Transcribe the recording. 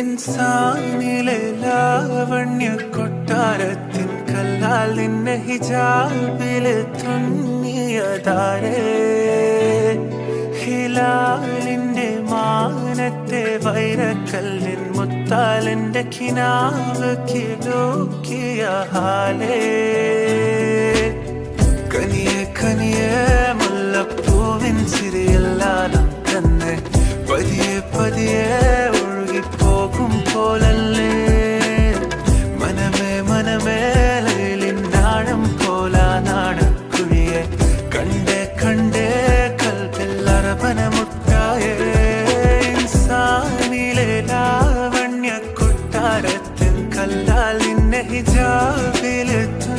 ഇൻസാനിലെ ലാവണ്യ കൊട്ടാരത്തിൻ കല്ലാൽ നിന്നെ ഹിജാബിൽ തുന്നിയതാരേ ഹിലാലിന്റെ മാനത്തെ വൈരക്കല്ലിൻ മുത്താലിന്റെ കിനാവ് കിലോക്കിയ ഹാലേ. കനിയെ കനിയെ മുല്ലപ്പൂവിൻ ചിരിയെല്ലാം തന്നെ പതിയെ പതിയെ മാറിപ്പോകും പോലല്ലേ? മനമേ മനമേ ലൈലിന്താഴം പോലാ നാടക്കുഴിയെ കണ്ടേ കണ്ടേ കൽപ്പിൽ അറപന മുട്ടായേ സാനിലെ ലാവണ്യ കൊട്ടാരത്തിൽ കല്ലാലിന്റെ ഹിജാബിലെത്തു.